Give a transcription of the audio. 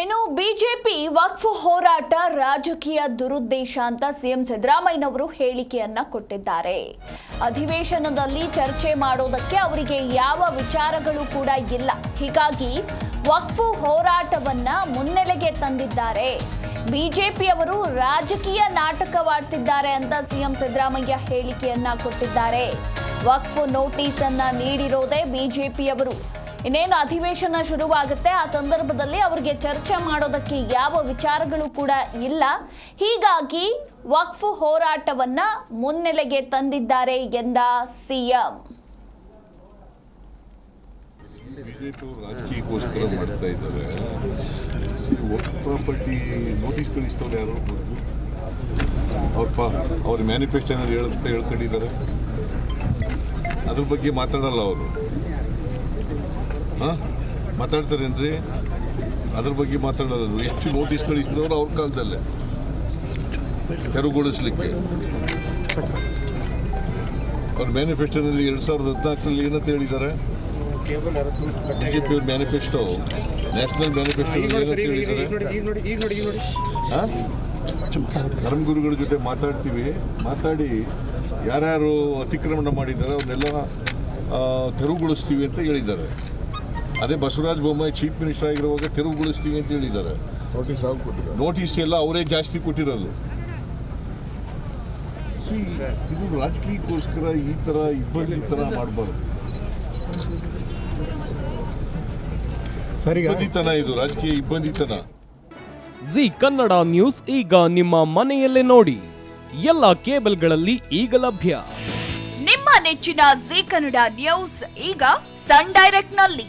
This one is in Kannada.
ಇನ್ನು ಬಿಜೆಪಿ ವಕ್ಫ್ ಹೋರಾಟ ರಾಜಕೀಯ ದುರುದ್ದೇಶ ಅಂತ ಸಿಎಂ ಸಿದ್ದರಾಮಯ್ಯನವರು ಹೇಳಿಕೆಯನ್ನ ಕೊಟ್ಟಿದ್ದಾರೆ. ಅಧಿವೇಶನದಲ್ಲಿ ಚರ್ಚೆ ಮಾಡೋದಕ್ಕೆ ಅವರಿಗೆ ಯಾವ ವಿಚಾರಗಳು ಕೂಡ ಇಲ್ಲ. ಹೀಗಾಗಿ ವಕ್ಫ್ ಹೋರಾಟವನ್ನ ಮುನ್ನೆಲೆಗೆ ತಂದಿದ್ದಾರೆ. ಬಿಜೆಪಿಯವರು ರಾಜಕೀಯ ನಾಟಕವಾಡ್ತಿದ್ದಾರೆ ಅಂತ ಸಿಎಂ ಸಿದ್ದರಾಮಯ್ಯ ಹೇಳಿಕೆಯನ್ನ ಕೊಟ್ಟಿದ್ದಾರೆ. ವಕ್ಫ್ ನೋಟಿಸ್ ಅನ್ನ ನೀಡಿರೋದೇ ಬಿಜೆಪಿಯವರು. ಇನ್ನೇನು ಅಧಿವೇಶನ ಶುರುವಾಗುತ್ತೆ? ಆ ಸಂದರ್ಭದಲ್ಲಿ ಅವರಿಗೆ ಚರ್ಚೆ ಮಾಡೋದಕ್ಕೆ ಯಾವ ವಿಚಾರಗಳು ಕೂಡ ಇಲ್ಲ. ಹೀಗಾಗಿ ವಕ್ಫ್ ಹೋರಾಟವನ್ನ ಮುನ್ನೆಲೆಗೆ ತಂದಿದ್ದಾರೆ ಎಂದ ಸಿಎಂ. ರಾಜಕೀಯಕ್ಕೋಸ್ಕರ ಮಾಡ್ತಾ ಇದ್ದಾರೆ. ಪ್ರಾಪರ್ಟಿ ನೋಟಿಸ್ ಮೊದಲು ಅವ್ರ ಮ್ಯಾನಿಫೆಸ್ಟೋನಲ್ಲಿ ಹೇಳುತ್ತೆ ಹೇಳ್ಕೊಂಡಿದ್ದಾರೆ. ಅದ್ರ ಬಗ್ಗೆ ಮಾತಾಡಲ್ಲ ಅವರು. ಹಾಂ ಮಾತಾಡ್ತಾರೇನ್ರಿ? ಅದ್ರ ಬಗ್ಗೆ ಮಾತಾಡೋದು ಹೆಚ್ಚು ನೋಟಿಸ್ ಕಳಿಸಿದವರು ಅವ್ರ ಕಾಲದಲ್ಲೇ. ತೆರವುಗೊಳಿಸ್ಲಿಕ್ಕೆ. ಅವ್ರ ಮ್ಯಾನಿಫೆಸ್ಟೋನಲ್ಲಿ ಎರಡು ಸಾವಿರದ ಹದಿನಾಲ್ಕರಲ್ಲಿ ಏನಂತ ಹೇಳಿದ್ದಾರೆ? ಬಿಜೆಪಿ ಅವ್ರ ಮ್ಯಾನಿಫೆಸ್ಟೋ ನ್ಯಾಷನಲ್ ಮ್ಯಾನಿಫೆಸ್ಟೋ ಏನಂತ ಹೇಳಿದ್ದಾರೆ? ಆ? ಧರ್ಮಗುರುಗಳ ಜೊತೆ ಮಾತಾಡ್ತೀವಿ. ಮಾತಾಡಿ ಯಾರ್ಯಾರು ಅತಿಕ್ರಮಣ ಮಾಡಿದ್ದಾರೆ ಅವನ್ನೆಲ್ಲ ತೆರವುಗೊಳಿಸ್ತೀವಿ ಅಂತ ಹೇಳಿದ್ದಾರೆ. ಅದೇ ಬಸವರಾಜ ಬೊಮ್ಮಾಯಿ ಚೀಫ್ ಮಿನಿಸ್ಟರ್ ಆಗಿರುವಾಗ ತೆರವುಗೊಳಿಸ್ತೀವಿ ಅಂತ ಹೇಳಿದ್ದಾರೆ. ನೋಟಿಸ್ ಎಲ್ಲ ಅವರೇ ಜಾಸ್ತಿ ಕೊಟ್ಟಿರೋದು. ಸಿ ಇದು ರಾಜಕೀಯಕ್ಕೋಸ್ಕರ ಈ ಥರ ಇಬ್ಬಂದಿ ತರ ಮಾಡಬಾರ್ದು. ಸರಿ ಇಬ್ಬಂದಿತನ ಇದು ರಾಜಕೀಯ ಇಬ್ಬಂದಿತನ. ಜಿ ಕನ್ನಡ ನ್ಯೂಸ್ ಈಗ ನಿಮ್ಮ ಮನೆಯಲ್ಲೇ ನೋಡಿ. ಎಲ್ಲ ಕೇಬಲ್ಗಳಲ್ಲಿ ಈಗ ಲಭ್ಯ. ನಿಮ್ಮ ನೆಚ್ಚಿನ ಜಿ ಕನ್ನಡ ನ್ಯೂಸ್ ಈಗ ಸನ್ ಡೈರೆಕ್ಟ್ನಲ್ಲಿ